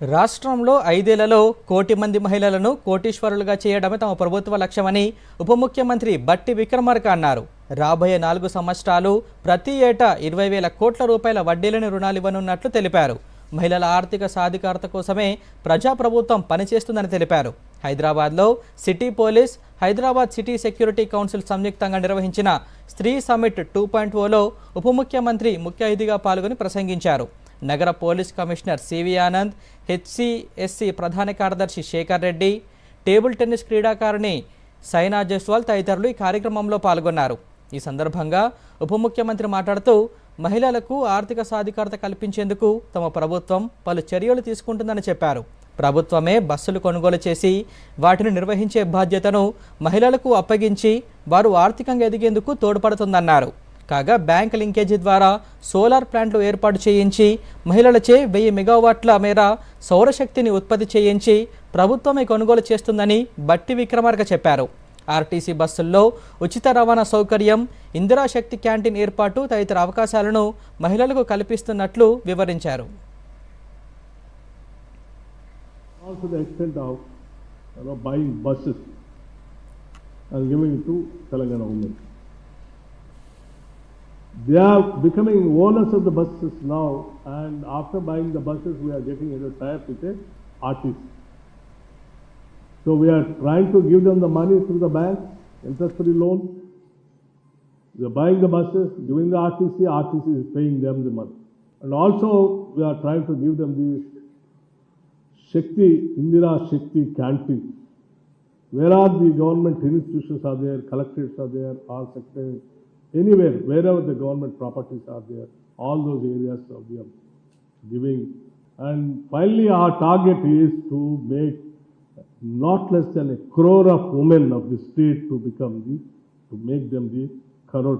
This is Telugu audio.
రాష్ట్రంలో ఐదేళ్ళలో కోటి మంది మహిళలను కోటీశ్వరులుగా చేయడమే తమ ప్రభుత్వ లక్ష్యమని ఉప ముఖ్యమంత్రి బట్టి విక్రమార్క అన్నారు. రాబోయే నాలుగు సంవత్సరాలు ప్రతి ఏటా ఇరవై వేల కోట్ల రూపాయల వడ్డీలను రుణాలు ఇవ్వనున్నట్లు తెలిపారు. మహిళల ఆర్థిక సాధికారత కోసమే ప్రజాప్రభుత్వం పనిచేస్తుందని తెలిపారు. హైదరాబాద్లో city police Hyderabad city security council సంయుక్తంగా నిర్వహించిన స్త్రీ సమిట్ టూ పాయింట్ ఓలో ఉప ముఖ్యమంత్రి ముఖ్య అతిథిగా పాల్గొని ప్రసంగించారు. నగర police commissioner C V Anand HCSC ప్రధాన కార్యదర్శి శేఖర్ రెడ్డి టేబుల్ టెన్నిస్ క్రీడాకారిణి సైనా జస్వాల్ తదితరులు ఈ కార్యక్రమంలో పాల్గొన్నారు. ఈ సందర్భంగా ఉప ముఖ్యమంత్రి మాట్లాడుతూ మహిళలకు ఆర్థిక సాధికారత కల్పించేందుకు తమ ప్రభుత్వం పలు చర్యలు తీసుకుంటుందని చెప్పారు. ప్రభుత్వమే బస్సులు కొనుగోలు చేసి వాటిని నిర్వహించే బాధ్యతను మహిళలకు అప్పగించి వారు ఆర్థికంగా ఎదిగేందుకు తోడ్పడుతుందన్నారు. కాగా బ్యాంక్ లింకేజీ ద్వారా సోలార్ ప్లాంట్లు ఏర్పాటు చేయించి మహిళలచే వెయ్యి మెగావాట్ల మేర సౌరశక్తిని ఉత్పత్తి చేయించి ప్రభుత్వమే కొనుగోలు చేస్తుందని బట్టి విక్రమార్క చెప్పారు ఆర్టీసీ బస్సుల్లో ఉచిత రవాణా సౌకర్యం ఇందిరా శక్తి క్యాంటీన్ ఏర్పాటు తదితర అవకాశాలను మహిళలకు కల్పిస్తున్నట్లు వివరించారు Also the extent of you know, buying buses and giving it to Telangana women. They are becoming owners of the buses now and after buying the buses, we are getting into tie-up with a artist. So we are trying to give them the money through the bank, interest-free loan. We are buying the buses, giving the RTC, RTC is paying them the money. And also, we are trying to give them these Shakti, Indira Shakti canteen. Where are the government institutions are there, collectorates are there, all sectors, anywhere, wherever the government properties are there, all those areas we are giving. And finally, our target is to make not less than a crore of women of the state to become the, to make them the crore